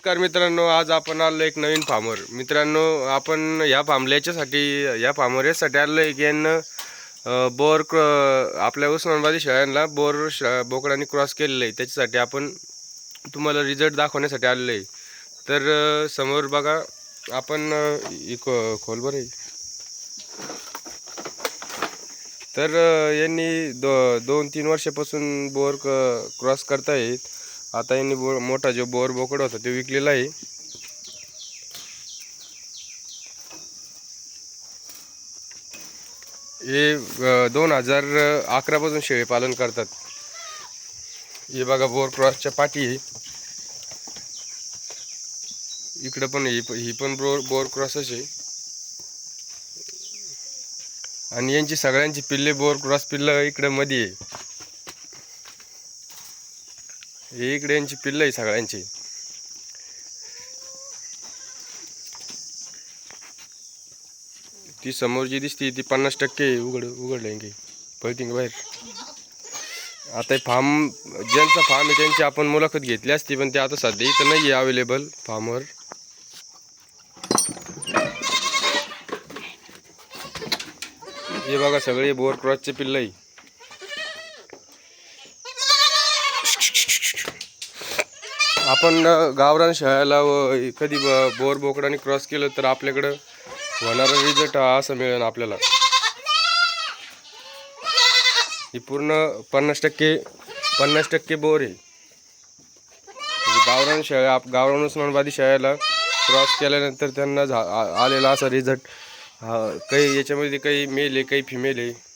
नमस्कार मित्रांनो आज आपण आलो एक नवीन फार्मर मित्रांनो आपण या फार्मला याच्यासाठी या फार्मर यासाठी आलो आहे की यांना बोर क्रॉ आपल्या उस्मानाबादी शाळांना बोर श बोकडांनी क्रॉस केलेलं आहे. त्याच्यासाठी आपण तुम्हाला रिझल्ट दाखवण्यासाठी आलेलो आहे. तर समोर बघा आपण अं, खोल बरं आहे. तर यांनी दो दोन तीन वर्षापासून बोर क क्रॉस करता येत आता यांनी बोर मोठा जो बोर बोकड होता तो विकलेला आहे. हे दोन हजार अकरापासून शेळी पालन करतात. हे बघा बोर क्रॉसच्या पाठी आहे. इकडं पण ही ही पण बोर बोर क्रॉसच आहे. आणि यांची सगळ्यांची पिल्ले बोर क्रॉस पिल्लं इकडं मध्ये आहे. हे इकडे यांची पिल्लं आहे सगळ्यांची. ती समोर जी दिसती ती पन्नास टक्के उघड उघडलं की पळती बाहेर. आता फार्म ज्यांचा फार्म आहे त्यांची आपण मुलाखत घेतली असती पण ते आता सध्या इथं नाही आहे अवेलेबल फार्मवर. हे बघा सगळे बोर क्रॉसचे पिल्लं आपण गावरान शाळेला व कधी ब- बोर बोकडाने क्रॉस केलं तर आपल्याकडं होणारा रिझल्ट हा असा मिळेल आपल्याला. ही पूर्ण पन्नास टक्के पन्नास टक्के बोर आहे. म्हणजे गावरान शाळा आप गावरान उस्मानाबादी शाळेला क्रॉस केल्यानंतर त्यांना झा आलेला असा रिझल्ट हा काही याच्यामध्ये काही मेल आहे काही फिमेल आहे.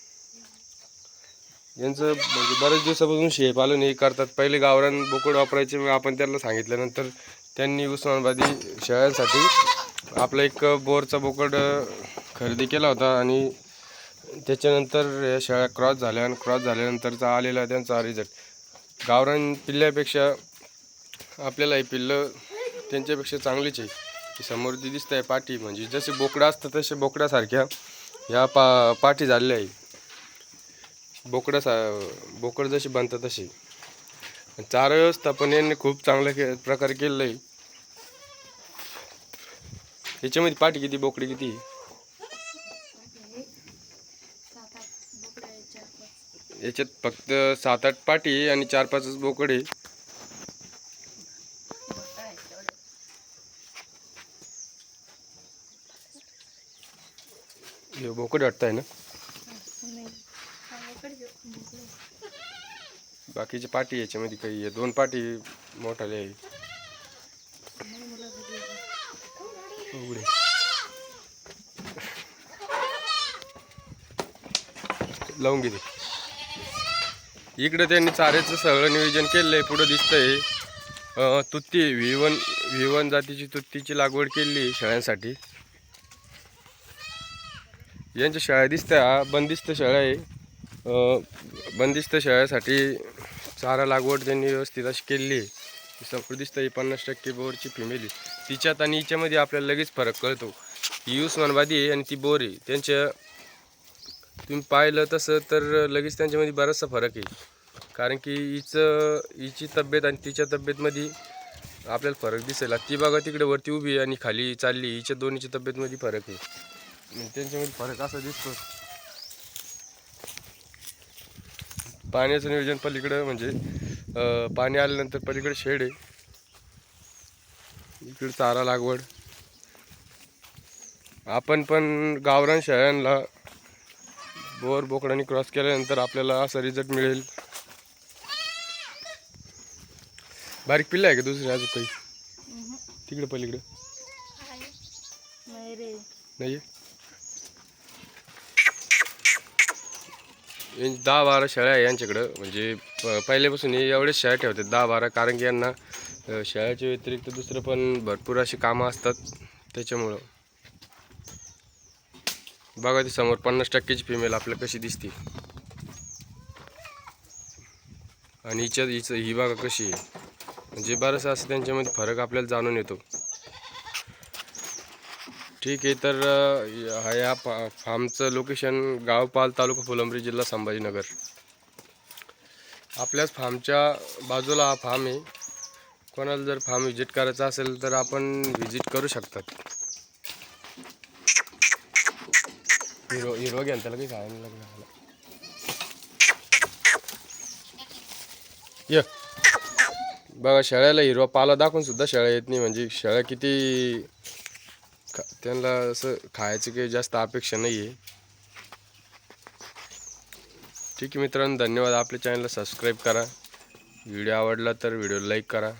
यांचं म्हणजे बऱ्याच दिवसापासून शेळीपालन हे करतात. पहिले गावरान बोकड वापरायचे मग आपण त्यांना सांगितल्यानंतर त्यांनी उस्मानाबादी शेळ्यांसाठी आपला एक बोरचा बोकड खरेदी केला होता आणि त्याच्यानंतर या शेळ्या क्रॉस झाल्या आणि क्रॉस झाल्यानंतरचा आलेला त्यांचा रिझल्ट. गावरान पिल्ल्यापेक्षा आपल्याला हे पिल्लं त्यांच्यापेक्षा चांगलीच आहे. समृद्धी समोर जी दिसत आहे पाठी. म्हणजे जसे बोकडं असतं तसे बोकडासारख्या ह्या पा पाठी झालेल्या आहे. बोकडा सा बोकड जशी बनतं तशी. चारा व्यवस्थापन यांनी खूप चांगल्या के प्रकारे केलेलं आहे याच्यामध्ये पाठी किती बोकडी किती? याच्यात फक्त सात आठ पाठी आहे आणि चार पाचच बोकड आहे. बोकड वाटत आहे ना? बाकीचे पाठी याच्यामध्ये काही आहे. दोन पाठी मोठाले आहे. उघडे. लावून घेते इकडे त्यांनी चाऱ्याचं सगळं नियोजन केलेलं आहे पुढं दिसतंय. तुत्ती विवन विवन जातीची तुत्तीची लागवड केली आहे शेळ्यांसाठी. यांच्या शाळा दिसत्या बंदिस्त शाळा आहे. बंदिस्त शाळेसाठी चारा लागवड त्यांनी व्यवस्थित अशी केलेली आहे. समोर दिसतं ही पन्नास टक्के बोरची फिमेली तिच्यात आणि हिच्यामध्ये आपल्याला लगेच फरक कळतो. ही उस्मानबादी आहे आणि ती बोर आहे. त्यांच्या तुम्ही पाहिलं तसं तर लगेच त्यांच्यामध्ये बराचसा फरक आहे. कारण की हिचं हिची तब्येत आणि तिच्या तब्येतमध्ये आपल्याला फरक दिसेल. ती बघा तिकडे वरती उभी आहे आणि खाली चालली हिच्या दोन्हीच्या तब्येतमध्ये फरक आहे. त्यांच्यामध्ये फरक असा दिसतो पाण्याचं नियोजन पलीकडं म्हणजे पाणी आल्यानंतर पलीकडे शेड आहे. इकडे चारा लागवड. आपण पण गावरान शाळांना बोर बोकडाने क्रॉस केल्यानंतर आपल्याला असा रिझल्ट मिळेल. बारीक पिल्ला आहे का दुसरी अजून काही? तिकडे पलीकडे. नाही रे नाही यांची म्हणजे दहा बारा शेळ्या आहे यांच्याकडं. म्हणजे प- पहिल्यापासून हे एवढेच शेळ्या ठेवतात दहा बारा. कारण की यांना शेळ्याच्या व्यतिरिक्त दुसरं पण भरपूर अशी कामं असतात त्याच्यामुळं. बघा ती समोर पन्नास टक्क्याची फिमेल आपल्याला कशी दिसते. आणि हिच्यात हिचं ही बघा कशी आहे. म्हणजे बरंचसं असं त्यांच्यामध्ये फरक आपल्याला जाणून येतो. ठीक आहे तर हा या फा फार्मचं लोकेशन गावपाल तालुका फुलंब्री जिल्हा संभाजीनगर. आपल्याच फार्मच्या बाजूला हा फार्म आहे. कोणाला जर फार्म व्हिजिट करायचा असेल तर आपण व्हिजिट करू शकतात. हिरो हिरो घ्या त्याला काही खायला नाही लागलं य. बघा शेळ्याला हिरवा पाला दाखवून सुद्धा शेळ्या येत नाही म्हणजे शेळ्या किती खा- त्यांना असं खायची काही जास्त अपेक्षा नाही आहे ठीक आहे मित्रांनो धन्यवाद. आपल्या चॅनलला सबस्क्राईब करा. व्हिडिओ आवडला तर व्हिडिओ लाईक करा.